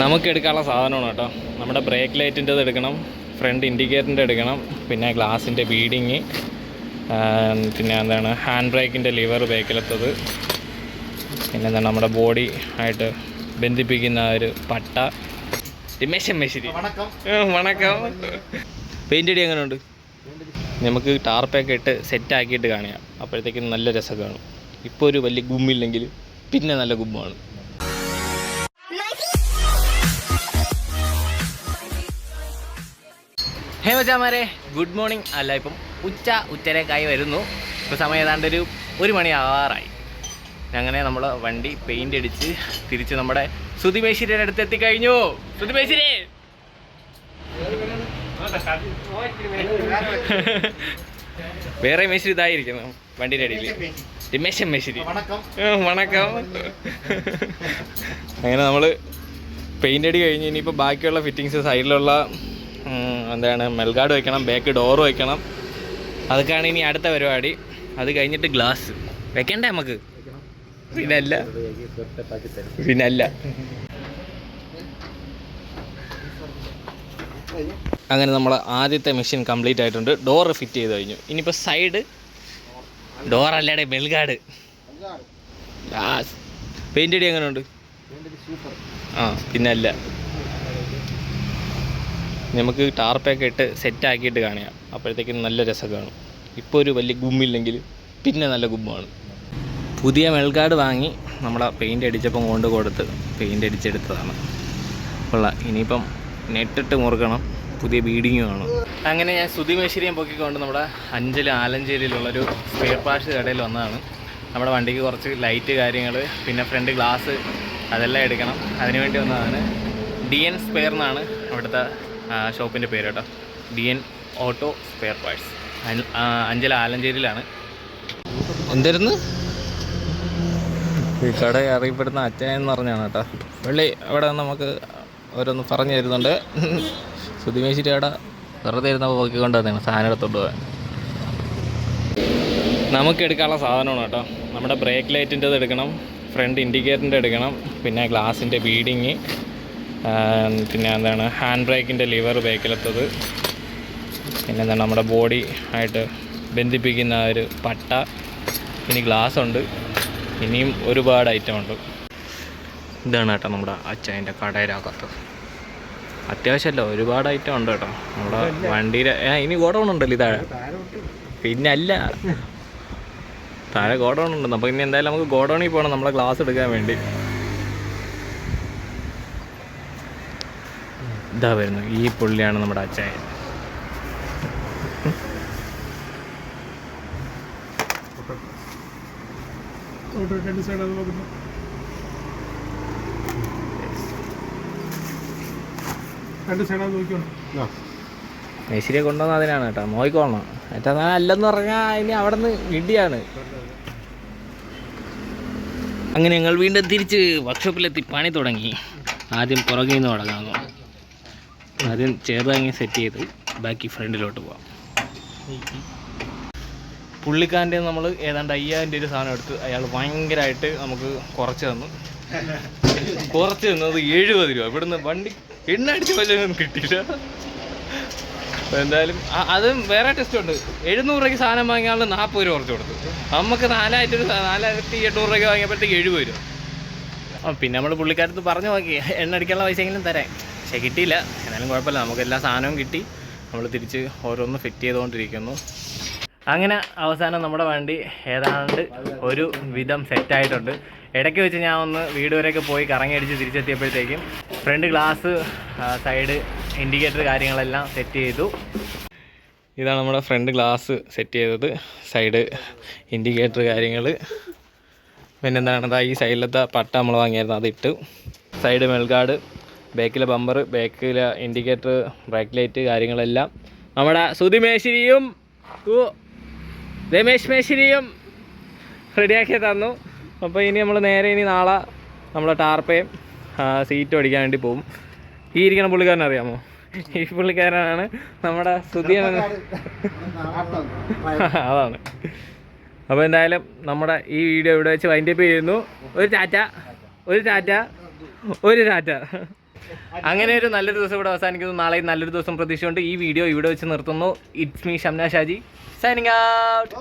നമുക്ക് എടുക്കാനുള്ള സാധനമാണ് കേട്ടോ. നമ്മുടെ ബ്രേക്ക് ലൈറ്റിന്റെത് എടുക്കണം ഫ്രണ്ട് ഇൻഡിക്കേറ്ററിന്റെ എടുക്കണം പിന്നെ ഗ്ലാസിന്റെ ബീഡിങ് പിന്നെ എന്താണ് ഹാൻഡ് ബ്രേക്കിന്റെ ലിവർ ബേക്കിലെത്തത് പിന്നെ എന്താണ് നമ്മുടെ ബോഡി ആയിട്ട് ബന്ധിപ്പിക്കുന്ന ഒരു പട്ട. രമേശൻ മേശിരി. വണക്കം. പെയിന്റ് അടി എങ്ങനെ ഉണ്ട് നമുക്ക് ടാർപ്പൊക്കെ ഇട്ട് സെറ്റ് ആക്കിയിട്ട് കാണിയാം. അപ്പോഴത്തേക്കും നല്ല രസമൊക്കെ കാണും ഇപ്പോൾ ഒരു വലിയ ഗുമ്മില്ലെങ്കിൽ പിന്നെ നല്ല ഗുമ്മാണ്. ഹേ മച്ചാമാരെ ഗുഡ് മോർണിംഗ് അല്ല ഇപ്പം ഉച്ച ഉച്ചരേക്കായി വരുന്നു. ഇപ്പോൾ സമയം ഏതാണ്ട് ഒരു ഒരു മണി ആവാറായി അങ്ങനെ നമ്മൾ വണ്ടി പെയിന്റ് അടിച്ച് തിരിച്ച് നമ്മുടെ സുതിമേശ്വരിയുടെ അടുത്ത് എത്തിക്കഴിഞ്ഞു. സുതിമേശ്വരി വേറെ മേശ്വരി ഇതായിരിക്കുന്നു വണ്ടിയുടെ അടിയിൽ. രമേശൻ മേശ്വരി വണക്കം. അങ്ങനെ നമ്മൾ പെയിന്റ് അടി കഴിഞ്ഞ് ഇനിയിപ്പോൾ ബാക്കിയുള്ള ഫിറ്റിങ്സ് സൈഡിലുള്ള എന്താണ് മെൽഗാർഡ് വയ്ക്കണം ബാക്ക് ഡോർ വയ്ക്കണം. അതൊക്കെയാണ് ഇനി അടുത്ത പരിപാടി. അത് കഴിഞ്ഞിട്ട് ഗ്ലാസ് വെക്കണ്ടേ നമുക്ക്? പിന്നല്ല. പിന്നല്ല. അങ്ങനെ നമ്മൾ ആദ്യത്തെ മെഷീൻ കംപ്ലീറ്റ് ആയിട്ടുണ്ട്. ഡോർ ഫിറ്റ് ചെയ്ത് കഴിഞ്ഞു. ഇനിയിപ്പോൾ സൈഡ് ഡോർ അല്ലേടെ മെൽഗാർഡ് പെയിന്റ് അടി എങ്ങനെ ഉണ്ട് ആ പിന്നല്ല. നമുക്ക് ടാർപ്പൊക്കെ ഇട്ട് സെറ്റ് ആക്കിയിട്ട് കാണിയാം അപ്പോഴത്തേക്കും നല്ല രസം കാണും. ഇപ്പോൾ ഒരു വലിയ ഗുമ്മില്ലെങ്കിൽ പിന്നെ നല്ല ഗുമ്മാണ്. പുതിയ മെൽഗാർഡ് വാങ്ങി നമ്മളെ പെയിന്റ് അടിച്ചപ്പം കൊണ്ട് കൊടുത്ത് പെയിന്റ് അടിച്ചെടുത്തതാണ്. ഉള്ള ഇനിയിപ്പം നെട്ടിട്ട് മുറുക്കണം. പുതിയ ബീഡിങ് കാണും അങ്ങനെ ഞാൻ സുതിമേശ്വരിയും പൊക്കിക്കൊണ്ട് നമ്മുടെ അഞ്ചൽ ആലഞ്ചേരിയിലുള്ളൊരു സ്പെയർ പാർട്സ് കടയിൽ വന്നതാണ്. നമ്മുടെ വണ്ടിക്ക് കുറച്ച് ലൈറ്റ് കാര്യങ്ങൾ പിന്നെ ഫ്രണ്ട് ഗ്ലാസ് അതെല്ലാം എടുക്കണം. അതിനുവേണ്ടി വന്നതാണ്. ഡി എൻ സ്പെയർ എന്നാണ് അവിടുത്തെ ഷോപ്പിന്റെ പേര് കേട്ടോ. D N auto spare parts. Anchal ആലഞ്ചേരിയിലാണ്. എന്തായിരുന്നു ഈ കട അറിയപ്പെടുന്ന അച്ഛൻ എന്ന് പറഞ്ഞാണ് കേട്ടോ. വെള്ളി അവിടെ നമുക്ക് ഓരോന്ന് പറഞ്ഞു തരുന്നുണ്ട്. സുധിമേശ്വരി അവിടെ വെറുതെ ഇരുന്ന പോക്കി കൊണ്ടുവന്നാണ് സാധനം എടുത്തോണ്ട് പോകാൻ നമുക്ക് എടുക്കാനുള്ള സാധനമാണ് കേട്ടോ. നമ്മുടെ ബ്രേക്ക് ലൈറ്റിന്റെത് എടുക്കണം ഫ്രണ്ട് ഇൻഡിക്കേറ്ററിന്റെ എടുക്കണം പിന്നെ ഗ്ലാസിന്റെ ബീഡിങ് പിന്നെ എന്താണ് ഹാൻഡ് ബ്രേക്കിന്റെ ലിവർ ബേക്കിലെത്തത് പിന്നെ എന്താണ് നമ്മുടെ ബോഡി ആയിട്ട് ബന്ധിപ്പിക്കുന്ന ഒരു പട്ട. ഇനി ഗ്ലാസ് ഉണ്ട്. ഇനിയും ഒരുപാട് ഐറ്റം ഉണ്ട്. ഇതാണ് കേട്ടോ നമ്മുടെ അച്ഛന്റെ കടയിലാക്കത്ത് അത്യാവശ്യമല്ല ഒരുപാട് ഐറ്റം ഉണ്ട് കേട്ടോ. നമ്മുടെ വണ്ടിയുടെ ഏ ഇനി ഗോഡൗൺ ഉണ്ടല്ലോ ഇതാഴെ പിന്നെ അല്ല താഴെ ഗോഡൗൺ ഉണ്ട്. അപ്പോൾ ഇനി എന്തായാലും നമുക്ക് ഗോഡൗണിൽ പോകണം നമ്മളെ ഗ്ലാസ് എടുക്കാൻ വേണ്ടി. ഇതാ വരുന്നു. ഈ പുള്ളിയാണ് നമ്മുടെ നോക്കിക്കോണം മേശിരിയെ കൊണ്ടുവന്ന അതിനാണ് കേട്ടോ. നോക്കിക്കോളണം. നല്ല അല്ലെന്ന് പറഞ്ഞാൽ ഇനി അവിടെ നിന്ന് ഇടിയാണ്. അങ്ങനെ ഞങ്ങൾ വീണ്ടും തിരിച്ച് വർക്ക്ഷോപ്പിലെത്തി പണി തുടങ്ങി. ആദ്യം പുറകിൽ നിന്ന് തുടങ്ങാമോ ആദ്യം ചെറുതാങ്ങി സെറ്റ് ചെയ്ത് ബാക്കി ഫ്രണ്ടിലോട്ട് പോവാം. പുള്ളിക്കാരന്റെ നമ്മൾ ഏതാണ്ട് അയ്യായിരം രൂപ സാധനം എടുത്ത് അയാൾ ഭയങ്കരമായിട്ട് നമുക്ക് കുറച്ച് തന്നു. കുറച്ച് തന്നത് എഴുപത് രൂപ. ഇവിടുന്ന് വണ്ടി എണ്ണ അടിച്ച് വല്ലതും കിട്ടിയില്ല. എന്തായാലും അതും വേറെ ടെസ്റ്റ് ഉണ്ട്. എഴുന്നൂറ് രൂപയ്ക്ക് സാധനം വാങ്ങിയാൽ നാൽപ്പത് രൂപ കുറച്ച് കൊടുത്തു. നമുക്ക് നാലായിരത്തി നാലായിരത്തി എണ്ണൂറ് രൂപയ്ക്ക് വാങ്ങിയപ്പോഴത്തേക്ക് എഴുപത് രൂപ. പിന്നെ നമ്മൾ പുള്ളിക്കാരത്ത് പറഞ്ഞു നോക്കി എണ്ണ അടിക്കാനുള്ള പൈസ എങ്കിലും തരാം. പക്ഷേ കിട്ടിയില്ല. എന്നാലും കുഴപ്പമില്ല. നമുക്ക് എല്ലാ സാധനവും കിട്ടി. നമ്മൾ തിരിച്ച് ഓരോന്ന് ഫിറ്റ് ചെയ്തുകൊണ്ടിരിക്കുന്നു. അങ്ങനെ അവസാനം നമ്മുടെ വണ്ടി ഏതാണ്ട് ഒരു വിധം സെറ്റായിട്ടുണ്ട് ഇടയ്ക്ക് വെച്ച് ഞാൻ ഒന്ന് വീട് വരെയൊക്കെ പോയി കറങ്ങി അടിച്ച് തിരിച്ചെത്തിയപ്പോഴത്തേക്കും ഫ്രണ്ട് ഗ്ലാസ് സൈഡ് ഇൻഡിക്കേറ്റർ കാര്യങ്ങളെല്ലാം സെറ്റ് ചെയ്തു. ഇതാണ് നമ്മുടെ ഫ്രണ്ട് ഗ്ലാസ് സെറ്റ് ചെയ്തത്. സൈഡ് ഇൻഡിക്കേറ്റർ കാര്യങ്ങൾ. പിന്നെന്താണ്? ഈ സൈഡിലത്തെ പട്ട നമ്മൾ വാങ്ങിയായിരുന്നു. അതിട്ട്. സൈഡ് മെൽഗാർഡ് ബാക്കിലെ ബമ്പർ ബാക്കിലെ ഇൻഡിക്കേറ്റർ ബ്രേക്ക് ലൈറ്റ് കാര്യങ്ങളെല്ലാം നമ്മുടെ സുധി മേശ്ശേരിയും രമേശ് മേശ്ശേരിയും റെഡിയാക്കി തന്നു. അപ്പോൾ ഇനി നമ്മൾ നേരെ ഇനി നാളെ നമ്മളെ ടാർപ്പയും സീറ്റും അടിക്കാൻ വേണ്ടി പോകും ഈ ഇരിക്കണ പുള്ളിക്കാരനെ അറിയാമോ? ഈ പുള്ളിക്കാരനാണ് നമ്മുടെ സുധി അതാണ്. അപ്പോൾ എന്തായാലും നമ്മുടെ ഈ വീഡിയോ ഇവിടെ വെച്ച് വൈൻഡപ്പ് ചെയ്യുന്നു ഒരു ടാറ്റ ഒരു ടാറ്റ ഒരു ടാറ്റ. അങ്ങനെ ഒരു നല്ലൊരു ദിവസം ഇവിടെ അവസാനിക്കുന്നു. നാളെ നല്ലൊരു ദിവസം പ്രതീക്ഷയുണ്ട് ഈ വീഡിയോ ഇവിടെ വെച്ച് നിർത്തുന്നു. It's me Shamna Shaji. Signing out